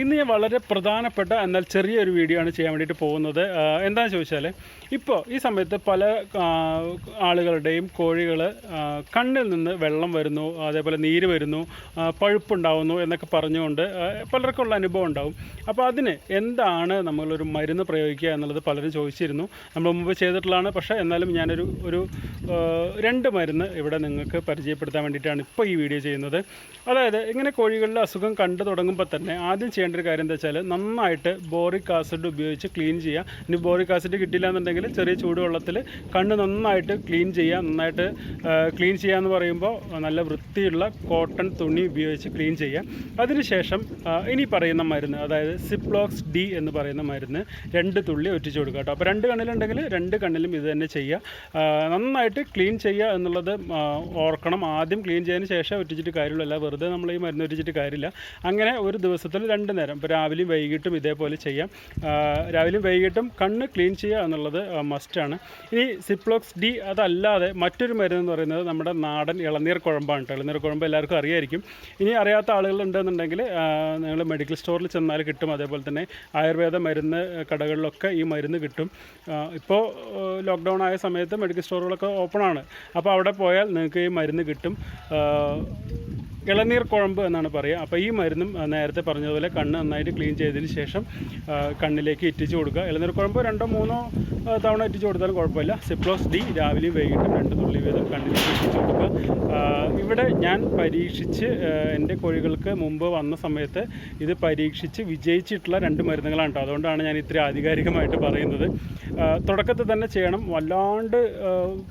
ഇന്ന് ഞാൻ വളരെ പ്രധാനപ്പെട്ട എന്നാൽ ചെറിയൊരു വീഡിയോ ആണ് ചെയ്യാൻ വേണ്ടിയിട്ട് പോകുന്നത്. എന്താണെന്ന് ചോദിച്ചാൽ ഇപ്പോൾ ഈ സമയത്ത് പല ആളുകളുടെയും കോഴികൾ കണ്ണിൽ നിന്ന് വെള്ളം വരുന്നു അതേപോലെ നീര് വരുന്നു പഴുപ്പുണ്ടാവുന്നു എന്നൊക്കെ പറഞ്ഞുകൊണ്ട് പലർക്കുള്ള അനുഭവം ഉണ്ടാവും. അപ്പോൾ അതിന് എന്താണ് നമ്മളൊരു മരുന്ന് പ്രയോഗിക്കുക എന്നുള്ളത് പലരും ചോദിച്ചിരുന്നു. നമ്മൾ മുമ്പ് ചെയ്തിട്ടുള്ളതാണ് പക്ഷേ എന്നാലും ഞാനൊരു ഒരു രണ്ട് മരുന്ന് ഇവിടെ നിങ്ങൾക്ക് പരിചയപ്പെടുത്താൻ വേണ്ടിയിട്ടാണ് ഇപ്പോൾ ഈ വീഡിയോ ചെയ്യുന്നത്. അതായത് ഇങ്ങനെ കോഴികളിൽ അസുഖം കണ്ടു തുടങ്ങുമ്പോൾ തന്നെ ആദ്യം ചെയ്യേണ്ട ഒരു കാര്യം എന്താ വെച്ചാൽ നന്നായിട്ട് ബോറിക് ആസിഡ് ഉപയോഗിച്ച് ക്ലീൻ ചെയ്യുക ഇനി ബോറിക് ആസിഡ് കിട്ടില്ല എന്നുണ്ടെങ്കിൽ ചെറിയ ചൂടുവെള്ളത്തിൽ കണ്ണ് നന്നായിട്ട് ക്ലീൻ ചെയ്യുക നന്നായിട്ട് ക്ലീൻ ചെയ്യുക എന്ന് പറയുമ്പോൾ നല്ല വൃത്തിയുള്ള കോട്ടൺ തുണി ഉപയോഗിച്ച് ക്ലീൻ ചെയ്യുക അതിനുശേഷം ഇനി പറയുന്ന മരുന്ന് അതായത് സിപ്ലോക്സ് ഡി എന്ന് പറയുന്ന മരുന്ന് രണ്ട് തുള്ളി ഒറ്റിച്ച് കൊടുക്കുക കേട്ടോ. അപ്പോൾ രണ്ട് കണ്ണിലുണ്ടെങ്കിൽ രണ്ട് കണ്ണിലും ഇത് തന്നെ ചെയ്യുക നന്നായിട്ട് ക്ലീൻ ചെയ്യുക എന്നുള്ളത് ഓർക്കണം. ആദ്യം ക്ലീൻ ചെയ്തതിന് ശേഷം ഒറ്റിച്ചിട്ട് കാര്യമുള്ളൂ. അല്ല വെറുതെ നമ്മൾ ഈ മരുന്ന് ഒറ്റിച്ചിട്ട് കാര്യമില്ല. അങ്ങനെ ഒരു ദിവസത്തിൽ രണ്ട് നേരം. ഇപ്പോൾ രാവിലെയും വൈകിട്ടും ഇതേപോലെ ചെയ്യാം. രാവിലെയും വൈകിട്ടും കണ്ണ് ക്ലീൻ ചെയ്യുക എന്നുള്ളത് മസ്റ്റാണ് ഇനി സിപ്ലോക്സ് ഡി അതല്ലാതെ മറ്റൊരു മരുന്ന് എന്ന് പറയുന്നത് നമ്മുടെ നാടൻ ഇളനീർ കുഴമ്പാണ് കേട്ടോ ഇളനീർ കുഴമ്പ് എല്ലാവർക്കും അറിയായിരിക്കും. ഇനി അറിയാത്ത ആളുകളുണ്ടെന്നുണ്ടെങ്കിൽ നിങ്ങൾ മെഡിക്കൽ സ്റ്റോറിൽ ചെന്നാൽ കിട്ടും. അതേപോലെ തന്നെ ആയുർവേദ മരുന്ന് കടകളിലൊക്കെ ഈ മരുന്ന് കിട്ടും. ഇപ്പോൾ ലോക്ക്ഡൗൺ ആയ സമയത്ത് മെഡിക്കൽ സ്റ്റോറുകളൊക്കെ ഓപ്പൺ ആണ്. അപ്പോൾ അവിടെ പോയാൽ നിങ്ങൾക്ക് ഈ മരുന്ന് കിട്ടും. ഇളനീർ കുഴമ്പ് എന്നാണ് പറയുക. അപ്പോൾ ഈ മരുന്നും നേരത്തെ പറഞ്ഞതുപോലെ കണ്ണ് നന്നായിട്ട് ക്ലീൻ ചെയ്തതിന് ശേഷം കണ്ണിലേക്ക് ഇറ്റിച്ച് കൊടുക്കുക. ഇളനീർ കുഴമ്പ് രണ്ടോ മൂന്നോ തവണ ഇറ്റിച്ച് കൊടുത്താലും കുഴപ്പമില്ല. സിപ്ലോസ് ഡി രാവിലെയും വൈകിട്ടും രണ്ട് തുള്ളി വീതം കണ്ണിലേക്ക് ഇറ്റിച്ച് കൊടുക്കുക. ഇവിടെ ഞാൻ പരീക്ഷിച്ച് എന്റെ കോഴികൾക്ക് മുമ്പ് വന്ന സമയത്ത് ഇത് പരീക്ഷിച്ച് വിജയിച്ചിട്ടുള്ള രണ്ട് മരുന്നുകളാണ് കേട്ടോ. അതുകൊണ്ടാണ് ഞാൻ ഇത്ര ആധികാരികമായിട്ട് പറയുന്നത്. തുടക്കത്തിൽ തന്നെ ചെയ്യണം. വല്ലാണ്ട്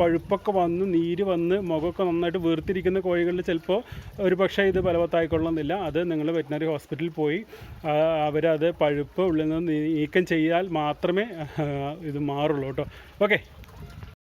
പഴുപ്പൊക്കെ വന്ന് നീര് വന്ന് മുഖമൊക്കെ നന്നായിട്ട് വീർത്തിരിക്കുന്ന കോഴികളിൽ ചിലപ്പോൾ ഒരു പക്ഷേ ഇത് ഫലവത്തായിക്കൊള്ളുന്നില്ല. അത് നിങ്ങൾ വെറ്റിനറി ഹോസ്പിറ്റലിൽ പോയി അവരത് പഴുപ്പ് ഉള്ളിൽ നിന്ന് നീക്കം ചെയ്താൽ മാത്രമേ ഇത് മാറുള്ളൂ കേട്ടോ. ഓക്കെ.